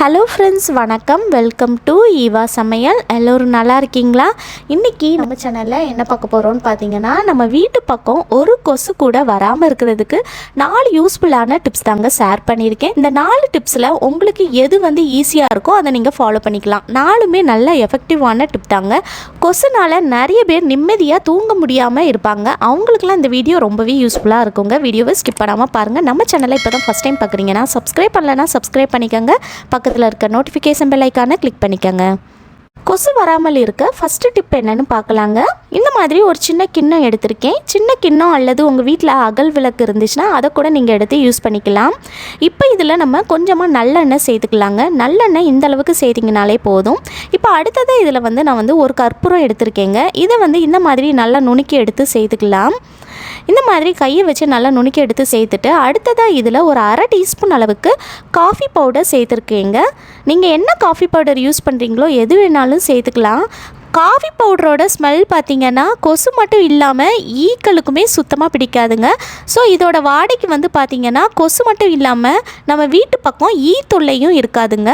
Hello friends வணக்கம். Welcome to Eva சமையல் எல்லோரும் நல்லா இருக்கீங்களா? இன்றைக்கி நம்ம சேனலில் என்ன பார்க்க போகிறோம்னு பார்த்தீங்கன்னா நம்ம வீட்டு பக்கம் ஒரு கொசு கூட வராமல் இருக்கிறதுக்கு நாலு யூஸ்ஃபுல்லான டிப்ஸ் தாங்க ஷேர் பண்ணியிருக்கேன். இந்த நாலு டிப்ஸில் உங்களுக்கு எது வந்து ஈஸியாக இருக்கோ அதை நீங்கள் ஃபாலோ பண்ணிக்கலாம். நாலுமே நல்ல எஃபெக்டிவான டிப் தாங்க. கொசுனால் நிறைய பேர் நிம்மதியாக தூங்க முடியாமல் இருப்பாங்க. அவங்களுக்குலாம் இந்த வீடியோ ரொம்பவே யூஸ்ஃபுல்லாக இருக்குங்க. வீடியோவை ஸ்கிப் பண்ணாமல் பாருங்கள் நம்ம சேனலை இப்போ தான் ஃபஸ்ட் டைம் பார்க்குறீங்கன்னா சப்ஸ்கிரைப் பண்ணலைன்னா சப்ஸ்கிரைப் பண்ணிக்கோங்க. பக்கத்தில் இருக்க நோட்டிஃபிகேஷன் பெல்லைக்கான கிளிக் பண்ணிக்கோங்க. கொசு வராமல் இருக்க ஃபஸ்ட்டு டிப் என்னன்னு பார்க்கலாங்க. இந்த மாதிரி ஒரு சின்ன கிண்ணம் எடுத்திருக்கேன். சின்ன கிண்ணம் அல்லது உங்கள் வீட்டில் அகல் விளக்கு இருந்துச்சுன்னா அதை கூட நீங்கள் எடுத்து யூஸ் பண்ணிக்கலாம். இப்போ இதில் நம்ம கொஞ்சமாக நல்லெண்ணெய் சேர்த்துக்கலாங்க. நல்லெண்ணெய் இந்த அளவுக்கு சேர்த்திங்கனாலே போதும். இப்போ அடுத்ததாக இதில் வந்து நான் வந்து ஒரு கற்பூரம் எடுத்திருக்கேங்க. இதை வந்து இந்த மாதிரி நல்லா நுணுக்கி எடுத்து சேர்த்துக்கலாம். இந்த மாதிரி கையை வச்சு நல்லா நுணுக்கி எடுத்து சேர்த்துட்டு அடுத்ததாக இதில் ஒரு அரை டீஸ்பூன் அளவுக்கு காஃபி பவுடர் சேர்த்துருக்கீங்க. நீங்கள் என்ன காஃபி பவுடர் யூஸ் பண்ணுறீங்களோ எது வேணாலும் சேர்த்துக்கலாம். காஃபி பவுடரோட ஸ்மெல் பார்த்தீங்கன்னா கொசு மட்டும் இல்லாமல் ஈக்களுக்குமே சுத்தமாக பிடிக்காதுங்க. ஸோ இதோட வாடைக்கு வந்து பார்த்தீங்கன்னா கொசு மட்டும் இல்லாமல் நம்ம வீட்டு பக்கம் ஈ தொல்லையும் இருக்காதுங்க.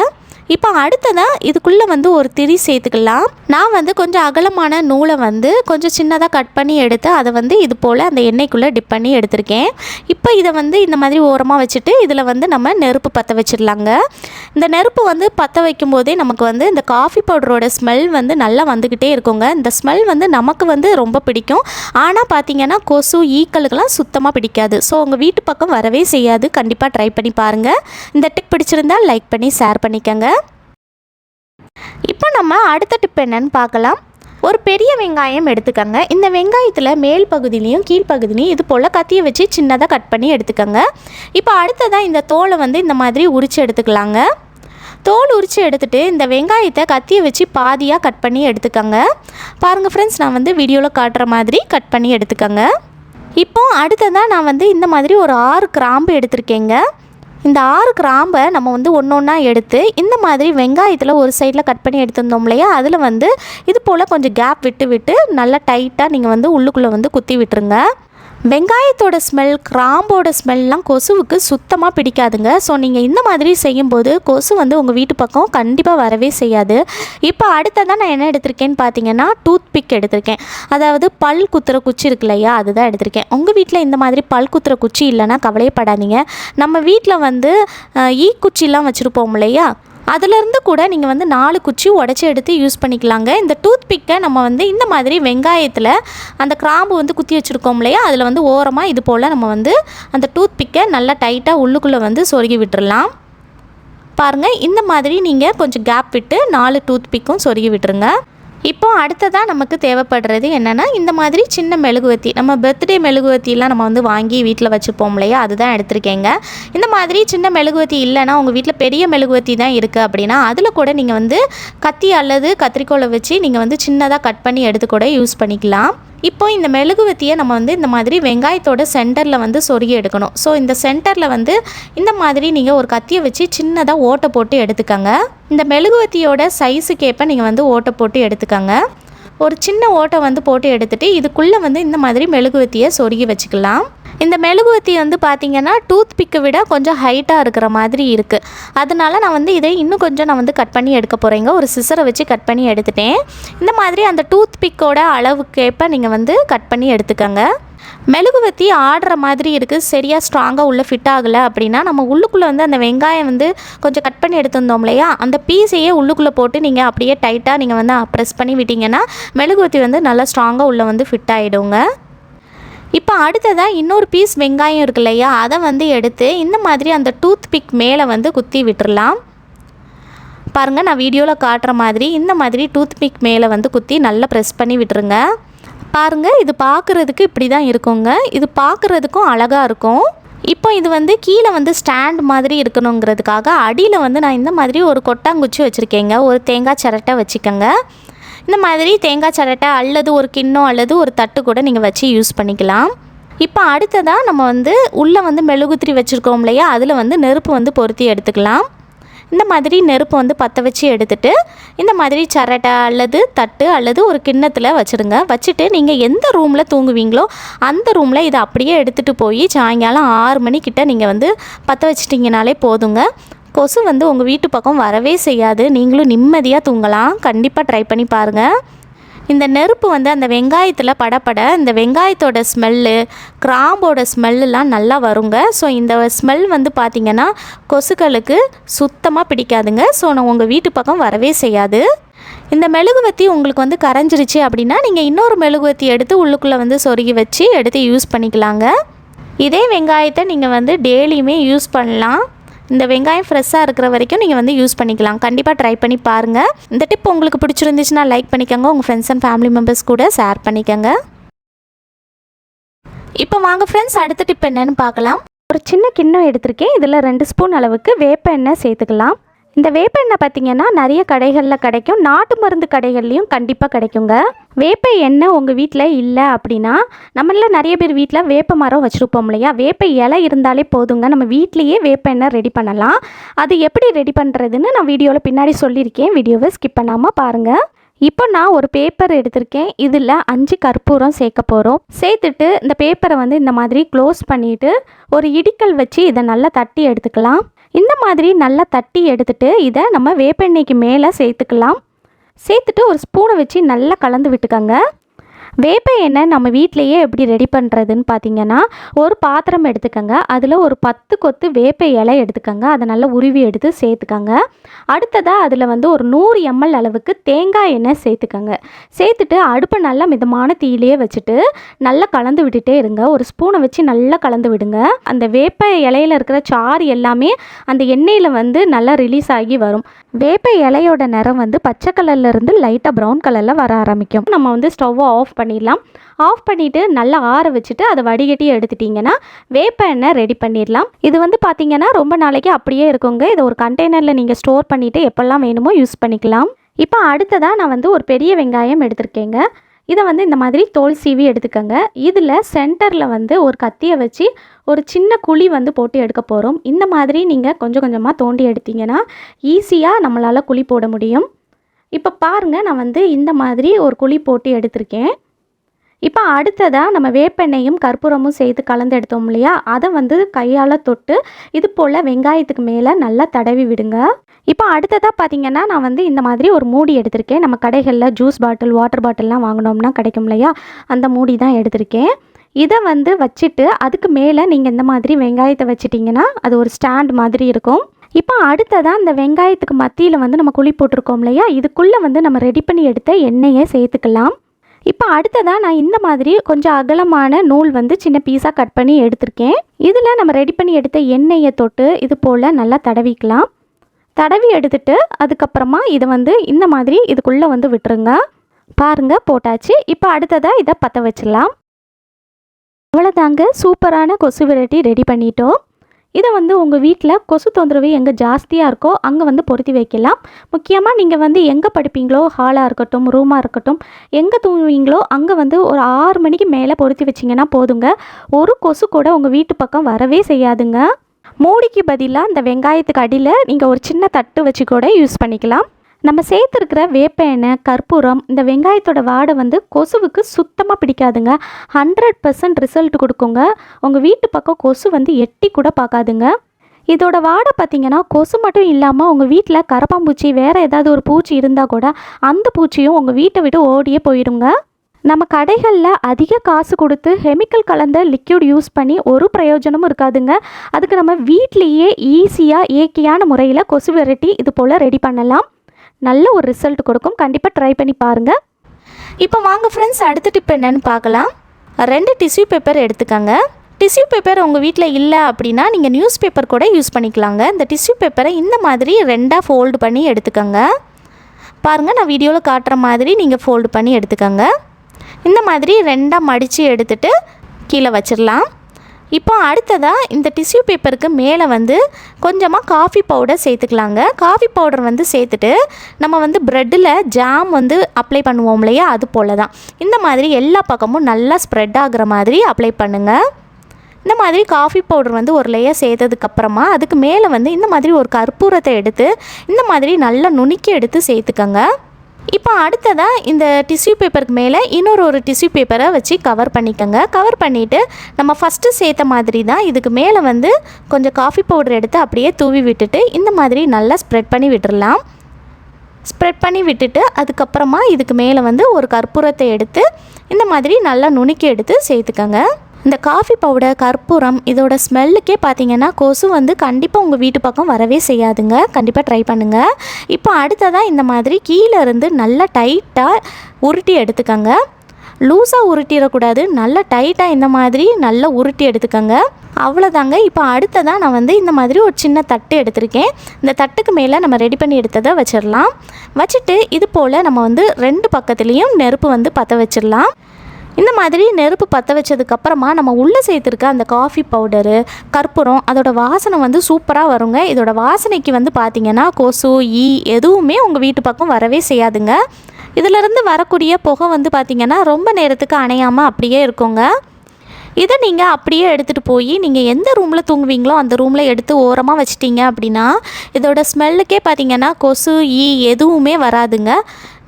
இப்போ அடுத்ததாக இதுக்குள்ளே வந்து ஒரு திரி சேர்த்துக்கலாம். நான் வந்து கொஞ்சம் அகலமான நூலை வந்து கொஞ்சம் சின்னதாக கட் பண்ணி எடுத்து அதை வந்து இது போல் அந்த எண்ணெய்க்குள்ளே டிப் பண்ணி எடுத்திருக்கேன். இப்போ இதை வந்து இந்த மாதிரி ஓரமாக வச்சுட்டு இதில் வந்து நம்ம நெருப்பு பற்ற வச்சிடலாங்க. இந்த நெருப்பு வந்து பற்ற வைக்கும் போதே நமக்கு வந்து இந்த காஃபி பவுடரோட ஸ்மெல் வந்து நல்லா வந்துக்கிட்டே இருக்குங்க. இந்த ஸ்மெல் வந்து நமக்கு வந்து ரொம்ப பிடிக்கும். ஆனால் பார்த்தீங்கன்னா கொசு ஈக்களுக்கெல்லாம் சுத்தமாக பிடிக்காது. ஸோ உங்கள் வீட்டு பக்கம் வரவே செய்யாது. கண்டிப்பாக ட்ரை பண்ணி பாருங்கள் இந்த டிப் பிடிச்சிருந்தா லைக் பண்ணி ஷேர் பண்ணிக்கோங்க. இப்போ நம்ம அடுத்த டிப் என்னன்னு பார்க்கலாம். ஒரு பெரிய வெங்காயம் எடுத்துக்கோங்க. இந்த வெங்காயத்தில் மேல் பகுதியிலையும் கீழ்ப்பகுதியிலையும் இது போல் கத்தியை வச்சு சின்னதாக கட் பண்ணி எடுத்துக்கோங்க. இப்போ அடுத்ததாக இந்த தோலை வந்து இந்த மாதிரி உரித்து எடுத்துக்கலாங்க. தோல் உரித்து எடுத்துகிட்டு இந்த வெங்காயத்தை கத்தியை வச்சு பாதியாக கட் பண்ணி எடுத்துக்கோங்க. பாருங்கள் ஃப்ரெண்ட்ஸ் நான் வந்து வீடியோவில் காட்டுற மாதிரி கட் பண்ணி எடுத்துக்கோங்க. இப்போ அடுத்ததாக நான் வந்து இந்த மாதிரி ஒரு ஆறு கிராம்பு எடுத்திருக்கேங்க. இந்த ஆறு கிராம்பை நம்ம வந்து ஒன்று ஒன்றா எடுத்து இந்த மாதிரி வெங்காயத்தில் ஒரு சைடில் கட் பண்ணி எடுத்திருந்தோம் இல்லையா? அதில் வந்து இது போல் கொஞ்சம் கேப் விட்டு விட்டு நல்லா டைட்டாக நீங்கள் வந்து உள்ளுக்குள்ளே வந்து குத்தி விட்டுருங்க. வெங்காயத்தோட ஸ்மெல் கிராம்போட ஸ்மெல்லாம் கொசுவுக்கு சுத்தமாக பிடிக்காதுங்க. ஸோ நீங்கள் இந்த மாதிரி செய்யும்போது கொசு வந்து உங்கள் வீட்டு பக்கம் கண்டிப்பாக வரவே செய்யாது. இப்போ அடுத்ததான் நான் என்ன எடுத்திருக்கேன்னு பார்த்தீங்கன்னா டூத் பிக் எடுத்திருக்கேன். அதாவது பல் குத்துற குச்சி இருக்கு இல்லையா அதுதான் எடுத்திருக்கேன். உங்கள் வீட்டில் இந்த மாதிரி பல் குத்துற குச்சி இல்லைன்னா கவலையப்படாதீங்க. நம்ம வீட்டில் வந்து ஈ குச்சிலாம் வச்சுருப்போம் இல்லையா அதுலேருந்து கூட நீங்கள் வந்து நாலு குச்சி உடச்சி எடுத்து யூஸ் பண்ணிக்கலாங்க. இந்த டூத் பிக்கை நம்ம வந்து இந்த மாதிரி வெங்காயத்தில் அந்த கிராம்பு வந்து குத்தி வச்சுருக்கோம் இல்லையா? அதில் வந்து ஓரமாக இது போல் நம்ம வந்து அந்த டூத் பிக்கை நல்லா டைட்டாக உள்ளுக்குள்ளே வந்து சொருகி விட்டுறலாம். பாருங்கள் இந்த மாதிரி நீங்கள் கொஞ்சம் கேப் விட்டு நாலு டூத் பிக்கும் சொருகி விட்டுருங்க. இப்போ அடுத்ததாக நமக்கு தேவைப்படுறது என்னென்னா இந்த மாதிரி சின்ன மெழுகுவத்தி நம்ம பர்த்டே மெழுகுவத்திலாம் நம்ம வந்து வாங்கி வீட்டில் வச்சுப்போம் இல்லையா? அதுதான் எடுத்திருக்கேங்க. இந்த மாதிரி சின்ன மெழுகுவத்தி இல்லைன்னா உங்கள் வீட்டில் பெரிய மெழுகுவத்தி தான் இருக்குது அப்படின்னா அதில் கூட நீங்கள் வந்து கத்தி அல்லது கத்திரிக்கோலை வச்சு நீங்கள் வந்து சின்னதாக கட் பண்ணி எடுத்து கூட யூஸ் பண்ணிக்கலாம். இப்போ இந்த மெழுகுவத்தியை நம்ம வந்து இந்த மாதிரி வெங்காயத்தோட சென்டரில் வந்து சொருகி எடுக்கணும். ஸோ இந்த சென்டரில் வந்து இந்த மாதிரி நீங்கள் ஒரு கத்தியை வச்சு சின்னதாக ஓட்டை போட்டு எடுத்துக்கோங்க. இந்த மெழுகுவத்தியோட சைஸுக்கேற்ப நீங்கள் வந்து ஓட்டை போட்டு எடுத்துக்கோங்க. ஒரு சின்ன ஓட்டை வந்து போட்டு எடுத்துகிட்டு இதுக்குள்ளே வந்து இந்த மாதிரி மெழுகுவத்தியை சொருகி வச்சுக்கலாம். இந்த மெழுகுவத்தி வந்து பார்த்திங்கன்னா டூத் பிக்கை விட கொஞ்சம் ஹைட்டாக இருக்கிற மாதிரி இருக்குது அதனால நான் வந்து இதை இன்னும் கொஞ்சம் நான் வந்து கட் பண்ணி எடுக்க போகிறேங்க ஒரு சிசரை வச்சு கட் பண்ணி எடுத்துட்டேன். இந்த மாதிரி அந்த டூத் பிக்கோட அளவுக்கேற்ப நீங்கள் வந்து கட் பண்ணி எடுத்துக்கோங்க. மெழுகுவத்தி ஆடுற மாதிரி இருக்குது சரியாக ஸ்ட்ராங்காக உள்ளே ஃபிட் ஆகலை அப்படின்னா நம்ம உள்ளுக்குள்ளே வந்து அந்த வெங்காயம் வந்து கொஞ்சம் கட் பண்ணி எடுத்திருந்தோம் இல்லையா? அந்த பீஸையே உள்ளுக்குள்ளே போட்டு நீங்கள் அப்படியே டைட்டாக நீங்கள் வந்து ப்ரெஸ் பண்ணி விட்டிங்கன்னா மெழுகுவத்தி வந்து நல்லா ஸ்ட்ராங்காக உள்ளே வந்து ஃபிட் ஆகிடுங்க இப்போ அடுத்ததாக இன்னொரு பீஸ் வெங்காயம் இருக்கு இல்லையா அதை வந்து எடுத்து இந்த மாதிரி அந்த டூத் பிக் மேலே வந்து குத்தி விட்டுடலாம் பாருங்கள் நான் வீடியோவில் காட்டுற மாதிரி இந்த மாதிரி டூத் பிக் மேலே வந்து குத்தி நல்லா ப்ரெஸ் பண்ணி விட்டுருங்க. பாருங்கள் இது பார்க்குறதுக்கு இப்படி தான் இருக்குங்க. இது பார்க்குறதுக்கும் அழகாக இருக்கும். இப்போ இது வந்து கீழே வந்து ஸ்டாண்ட் மாதிரி இருக்கணுங்கிறதுக்காக அடியில் வந்து நான் இந்த மாதிரி ஒரு கொட்டாங்குச்சி வச்சுருக்கேங்க. ஒரு தேங்காய் சிரட்டை வச்சுக்கோங்க. இந்த மாதிரி தேங்காய் சரட்டை அல்லது ஒரு கிண்ணம் அல்லது ஒரு தட்டு கூட நீங்கள் வச்சு யூஸ் பண்ணிக்கலாம். இப்போ அடுத்ததாக நம்ம வந்து உள்ளே வந்து மெழுகுத்திரி வச்சுருக்கோம் இல்லையா? அதில் வந்து நெருப்பு வந்து பொருத்தி எடுத்துக்கலாம். இந்த மாதிரி நெருப்பு வந்து பற்ற வச்சு எடுத்துட்டு இந்த மாதிரி சரட்டை அல்லது தட்டு அல்லது ஒரு கிண்ணத்தில் வச்சுடுங்க வச்சுட்டு நீங்கள் எந்த ரூமில் தூங்குவீங்களோ அந்த ரூமில் இதை அப்படியே எடுத்துகிட்டு போய் சாயங்காலம் ஆறு மணிக்கிட்ட நீங்கள் வந்து பற்ற வச்சிட்டிங்கனாலே போதுங்க. கொசு வந்து உங்கள் வீட்டு பக்கம் வரவே செய்யாது. நீங்களும் நிம்மதியாக தூங்கலாம். கண்டிப்பாக ட்ரை பண்ணி பாருங்கள் இந்த நெருப்பு வந்து அந்த வெங்காயத்தில் படப்பட இந்த வெங்காயத்தோட ஸ்மெல்லு கிராம்போட ஸ்மெல்லாம் நல்லா வருங்க. ஸோ இந்த ஸ்மெல் வந்து பார்த்திங்கன்னா கொசுக்களுக்கு சுத்தமாக பிடிக்காதுங்க. ஸோ நான் உங்கள் வீட்டு பக்கம் வரவே செய்யாது. இந்த மெழுகுவத்தி உங்களுக்கு வந்து கரைஞ்சிருச்சு அப்படின்னா நீங்கள் இன்னொரு மெழுகுவத்தி எடுத்து உள்ளுக்குள்ளே வந்து சொருகி வச்சு எடுத்து யூஸ் பண்ணிக்கலாங்க. இதே வெங்காயத்தை நீங்கள் வந்து டெய்லியுமே யூஸ் பண்ணலாம். இந்த வெங்காயம் ஃப்ரெஷ்ஷாக இருக்கிற வரைக்கும் நீங்கள் வந்து யூஸ் பண்ணிக்கலாம். கண்டிப்பாக ட்ரை பண்ணி பாருங்கள் இந்த டிப் உங்களுக்கு பிடிச்சிருந்துச்சுன்னா லைக் பண்ணிக்கோங்க. உங்கள் ஃப்ரெண்ட்ஸ் அண்ட் ஃபேமிலி மெம்பர்ஸ் கூட ஷேர் பண்ணிக்கோங்க. இப்போ வாங்க ஃப்ரெண்ட்ஸ் அடுத்த டிப் என்னன்னு பார்க்கலாம். ஒரு சின்ன கிண்ணம் எடுத்திருக்கேன். இதில் ரெண்டு ஸ்பூன் அளவுக்கு வேப்ப எண்ணெய் சேர்த்துக்கலாம். இந்த வேப்பெண்ணெய் பார்த்தீங்கன்னா நிறைய கடைகளில் கிடைக்கும். நாட்டு மருந்து கடைகள்லையும் கண்டிப்பாக கிடைக்குங்க. வேப்ப எண்ணெய் உங்கள் வீட்டில் இல்லை அப்படின்னா நம்மள நிறைய பேர் வீட்டில் வேப்ப மரம் வச்சுருப்போம் இல்லையா? வேப்ப இலை இருந்தாலே போதுங்க. நம்ம வீட்லேயே வேப்ப எண்ணெய் ரெடி பண்ணலாம். அது எப்படி ரெடி பண்ணுறதுன்னு நான் வீடியோவில் பின்னாடி சொல்லியிருக்கேன். வீடியோவை ஸ்கிப் பண்ணாமல் பாருங்கள் இப்போ நான் ஒரு பேப்பர் எடுத்திருக்கேன். இதில் அஞ்சு கற்பூரம் சேர்க்க போகிறோம் சேர்த்துட்டு இந்த பேப்பரை வந்து இந்த மாதிரி க்ளோஸ் பண்ணிவிட்டு ஒரு இடிக்கல் வச்சு இதை நல்லா தட்டி எடுத்துக்கலாம். இந்த மாதிரி நல்லா தட்டி எடுத்துட்டு இதை நம்ம வேப்பெண்ணெய்க்கு மேலே சேர்த்துக்கலாம். சேர்த்துட்டு ஒரு ஸ்பூனை வச்சு நல்லா கலந்து விட்டுக்கோங்க. வேப்ப எண்ணெய் நம்ம வீட்டிலையே எப்படி ரெடி பண்ணுறதுன்னு பார்த்தீங்கன்னா ஒரு பாத்திரம் எடுத்துக்கோங்க. அதில் ஒரு பத்து கொத்து வேப்ப இலை எடுத்துக்கோங்க. அதை நல்லா உருவி எடுத்து சேர்த்துக்கோங்க. அடுத்ததாக அதில் வந்து ஒரு நூறு எம்எல் அளவுக்கு தேங்காய் எண்ணெய் சேர்த்துக்கோங்க. சேர்த்துட்டு அடுப்பை நல்லா மிதமான தீயிலே வச்சுட்டு நல்லா கலந்து விட்டுட்டே இருங்க. ஒரு ஸ்பூனை வச்சு நல்லா கலந்து விடுங்க. அந்த வேப்ப இலையில இருக்கிற சாறு எல்லாமே அந்த எண்ணெயில் வந்து நல்லா ரிலீஸ் ஆகி வரும். வேப்ப இலையோட நிறம் வந்து பச்சை கலர்லேருந்து லைட்டாக ப்ரௌன் கலரில் வர ஆரம்பிக்கும். நம்ம வந்து ஸ்டவ்வை ஆஃப் பண்ணிடலாம். ஆஃப் பண்ணிவிட்டு நல்லா ஆற வச்சுட்டு அதை வடிகட்டி எடுத்துட்டிங்கன்னா வேப்ப எண்ணெய் ரெடி பண்ணிடலாம். இது வந்து பார்த்தீங்கன்னா ரொம்ப நாளைக்கு அப்படியே இருக்குங்க. இதை ஒரு கண்டெய்னரில் நீங்கள் ஸ்டோர் பண்ணிவிட்டு எப்போல்லாம் வேணுமோ யூஸ் பண்ணிக்கலாம். இப்போ அடுத்ததாக நான் வந்து ஒரு பெரிய வெங்காயம் எடுத்திருக்கேங்க. இதை வந்து இந்த மாதிரி தோல் சீவி எடுத்துக்கோங்க. இதில் சென்டரில் வந்து ஒரு கத்தியை வச்சு ஒரு சின்ன குழி வந்து போட்டு எடுக்க போகிறோம் இந்த மாதிரி நீங்கள் கொஞ்சம் கொஞ்சமாக தோண்டி எடுத்தீங்கன்னா ஈஸியாக நம்மளால் குழி போட முடியும். இப்போ பாருங்கள் நான் வந்து இந்த மாதிரி ஒரு குழி போட்டு எடுத்திருக்கேன். இப்போ அடுத்ததாக நம்ம வேப்பெண்ணையும் கற்பூரமும் சேர்த்து கலந்து எடுத்தோம் இல்லையா? அதை வந்து கையால் தொட்டு இது போல் வெங்காயத்துக்கு மேலே நல்லா தடவி விடுங்க. இப்போ அடுத்ததாக பார்த்தீங்கன்னா நான் வந்து இந்த மாதிரி ஒரு மூடி எடுத்திருக்கேன். நம்ம கடைகளில் ஜூஸ் பாட்டில் வாட்டர் பாட்டில்லாம் வாங்கினோம்னா கிடைக்கும் இல்லையா? அந்த மூடி தான் எடுத்திருக்கேன். இதை வந்து வச்சுட்டு அதுக்கு மேலே நீங்கள் இந்த மாதிரி வெங்காயத்தை வச்சிட்டிங்கன்னா அது ஒரு ஸ்டாண்ட் மாதிரி இருக்கும். இப்போ அடுத்ததாக இந்த வெங்காயத்துக்கு மத்தியில் வந்து நம்ம குழி போட்டிருக்கோம் இல்லையா? இதுக்குள்ளே வந்து நம்ம ரெடி பண்ணி எடுத்த எண்ணெயை சேர்த்துக்கலாம். இப்போ அடுத்ததாக நான் இந்த மாதிரி கொஞ்சம் அகலமான நூல் வந்து சின்ன பீஸாக கட் பண்ணி எடுத்திருக்கேன். இதில் நம்ம ரெடி பண்ணி எடுத்த எண்ணெயை தொட்டு இது போல் நல்லா தடவிக்கலாம். தடவி எடுத்துட்டு அதுக்கப்புறமா இதை வந்து இந்த மாதிரி இதுக்குள்ளே வந்து விட்டுருங்க. பாருங்கள் போட்டாச்சு. இப்போ அடுத்ததாக இதை பற்ற வச்சிடலாம். அவ்வளோதாங்க சூப்பரான கொசு விரட்டி ரெடி பண்ணிட்டோம். இதை வந்து உங்கள் வீட்டில் கொசு தொந்தரவு எங்கே ஜாஸ்தியாக இருக்கோ அங்கே வந்து பொருத்தி வைக்கலாம். முக்கியமாக நீங்கள் வந்து எங்கே படிப்பீங்களோ ஹாலாக இருக்கட்டும் ரூமாக இருக்கட்டும் எங்கே தூங்குவீங்களோ அங்கே வந்து ஒரு ஆறு மணிக்கு மேலே பொருத்தி வச்சிங்கன்னா போதுங்க. ஒரு கொசு கூட உங்கள் வீட்டு பக்கம் வரவே செய்யாதுங்க. மூடிக்கு பதிலாக இந்த வெங்காயத்துக்கு அடியில் நீங்கள் ஒரு சின்ன தட்டு வச்சு கூட யூஸ் பண்ணிக்கலாம். நம்ம சேர்த்துருக்கிற வேப்ப எண்ணெய் கற்பூரம் இந்த வெங்காயத்தோட வாடை வந்து கொசுவுக்கு சுத்தமாக பிடிக்காதுங்க. ஹண்ட்ரட் பர்சன்ட் ரிசல்ட் கொடுக்குங்க. உங்கள் வீட்டு பக்கம் கொசு வந்து எட்டி கூட பார்க்காதுங்க. இதோட வாடை பார்த்தீங்கன்னா கொசு மட்டும் இல்லாமல் உங்கள் வீட்டில் கரப்பாம்பூச்சி வேறு ஏதாவது ஒரு பூச்சி இருந்தால் கூட அந்த பூச்சியும் உங்கள் வீட்டை விட்டு ஓடியே போயிடுங்க. நம்ம கடைகளில் அதிக காசு கொடுத்து கெமிக்கல் கலந்த லிக்யூட் யூஸ் பண்ணி ஒரு பிரயோஜனமும் இருக்காதுங்க. அதுக்கு நம்ம வீட்லேயே ஈஸியாக இயற்கையான முறையில் கொசு விரட்டி இது போல் ரெடி பண்ணலாம். நல்ல ஒரு ரிசல்ட் கொடுக்கும். கண்டிப்பாக ட்ரை பண்ணி பாருங்கள் இப்போ வாங்க ஃப்ரெண்ட்ஸ் அடுத்த டிப் என்னென்னு பார்க்கலாம். ரெண்டு டிஷ்யூ பேப்பர் எடுத்துக்கோங்க. டிஷ்யூ பேப்பர் உங்கள் வீட்டில் இல்லை அப்படின்னா நீங்கள் நியூஸ் பேப்பர் கூட யூஸ் பண்ணிக்கலாங்க. இந்த டிஷ்யூ பேப்பரை இந்த மாதிரி ரெண்டாக ஃபோல்டு பண்ணி எடுத்துக்கோங்க. பாருங்கள் நான் வீடியோவில் காட்டுற மாதிரி நீங்கள் ஃபோல்டு பண்ணி எடுத்துக்கோங்க. இந்த மாதிரி ரெண்டாக மடித்து எடுத்துகிட்டு கீழே வச்சிடலாம். இப்போ அடுத்ததாக இந்த டிஷ்யூ பேப்பருக்கு மேலே வந்து கொஞ்சமாக காஃபி பவுடர் சேர்த்துக்கலாங்க. காஃபி பவுடர் வந்து சேர்த்துட்டு நம்ம வந்து ப்ரெட்டில் ஜாம் வந்து அப்ளை பண்ணுவோம் இல்லையா? அது போல் தான் இந்த மாதிரி எல்லா பக்கமும் நல்லா ஸ்ப்ரெட் ஆகுற மாதிரி அப்ளை பண்ணுங்கள் இந்த மாதிரி காஃபி பவுடர் வந்து ஒரு லேயர் சேர்த்ததுக்கப்புறமா அதுக்கு மேலே வந்து இந்த மாதிரி ஒரு கற்பூரத்தை எடுத்து இந்த மாதிரி நல்லா நுணுக்கி எடுத்து சேர்த்துக்கங்க. இப்போ அடுத்ததாக இந்த டிஷ்யூ பேப்பருக்கு மேலே இன்னொரு ஒரு டிஷ்யூ பேப்பரை வச்சு கவர் பண்ணிக்கோங்க. கவர் பண்ணிவிட்டு நம்ம ஃபஸ்ட்டு சேர்த்த மாதிரி தான் இதுக்கு மேலே வந்து கொஞ்சம் காஃபி பவுடர் எடுத்து அப்படியே தூவி விட்டுட்டு இந்த மாதிரி நல்லா ஸ்ப்ரெட் பண்ணி விட்டுடலாம் ஸ்ப்ரெட் பண்ணி விட்டுட்டு அதுக்கப்புறமா இதுக்கு மேலே வந்து ஒரு கற்பூரத்தை எடுத்து இந்த மாதிரி நல்லா நுணுக்கி எடுத்து சேர்த்துக்கோங்க. இந்த காஃபி பவுடர் கற்பூரம் இதோட ஸ்மெல்லுக்கே பார்த்தீங்கன்னா கொசு வந்து கண்டிப்பாக உங்கள் வீட்டு பக்கம் வரவே செய்யாதுங்க. கண்டிப்பாக ட்ரை பண்ணுங்கள் இப்போ அடுத்ததாக இந்த மாதிரி கீழே இருந்து நல்லா டைட்டாக உருட்டி எடுத்துக்கோங்க. லூஸாக உருட்டிடக்கூடாது. நல்லா டைட்டாக இந்த மாதிரி நல்லா உருட்டி எடுத்துக்கோங்க. அவ்வளோதாங்க இப்போ அடுத்ததாக நான் வந்து இந்த மாதிரி ஒரு சின்ன தட்டு எடுத்திருக்கேன். இந்த தட்டுக்கு மேலே நம்ம ரெடி பண்ணி எடுத்ததை வச்சிடலாம். வச்சுட்டு இது போல் நம்ம வந்து ரெண்டு பக்கத்துலேயும் நெருப்பு வந்து பற்ற வச்சிடலாம். இந்த மாதிரி நெருப்பு பற்ற வச்சதுக்கப்புறமா நம்ம உள்ளே சேர்த்துருக்க அந்த காஃபி பவுடரு கற்பூரம் அதோட வாசனை வந்து சூப்பராக வருங்க. இதோட வாசனைக்கு வந்து பார்த்திங்கன்னா கொசு ஈ எதுவுமே உங்கள் வீட்டு பக்கம் வரவே செய்யாதுங்க. இதிலிருந்து வரக்கூடிய புகை வந்து பார்த்திங்கன்னா ரொம்ப நேரத்துக்கு அணையாமல் அப்படியே இருக்குங்க. இதை நீங்கள் அப்படியே எடுத்துகிட்டு போய் நீங்கள் எந்த ரூமில் தூங்குவீங்களோ அந்த ரூமில் எடுத்து ஓரமாக வச்சிட்டிங்க அப்படின்னா இதோட ஸ்மெல்லுக்கே பார்த்தீங்கன்னா கொசு ஈ எதுவுமே வராதுங்க.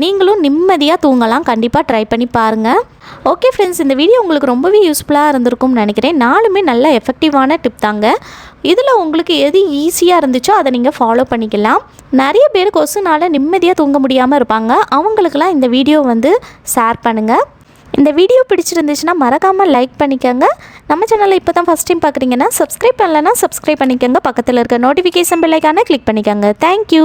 நீங்களும் நிம்மதியாக தூங்கலாம். கண்டிப்பாக ட்ரை பண்ணி பாருங்கள் ஓகே ஃப்ரெண்ட்ஸ் இந்த வீடியோ உங்களுக்கு ரொம்பவே யூஸ்ஃபுல்லாக இருந்திருக்கும்னு நினைக்கிறேன். நாலுமே நல்ல எஃபெக்டிவான டிப் தாங்க. இதில் உங்களுக்கு எது ஈஸியாக இருந்துச்சோ அதை நீங்கள் ஃபாலோ பண்ணிக்கலாம். நிறைய பேர் கொசுனால நிம்மதியாக தூங்க முடியாமல் இருப்பாங்க. அவங்களுக்கெல்லாம் இந்த வீடியோ வந்து ஷேர் பண்ணுங்கள் இந்த வீடியோ பிடிச்சிருந்துச்சுன்னா மறக்காமல் லைக் பண்ணிக்கோங்க. நம்ம சேனலை இப்போ தான் ஃபஸ்ட் டைம் பார்க்குறீங்கன்னா சப்ஸ்கிரைப் பண்ணலைன்னா சப்ஸ்கிரைப் பண்ணிக்கோங்க. பக்கத்தில் இருக்க நோட்டிஃபிகேஷன் பிள்ளைக்கான கிளிக் பண்ணிக்கோங்க. Thank you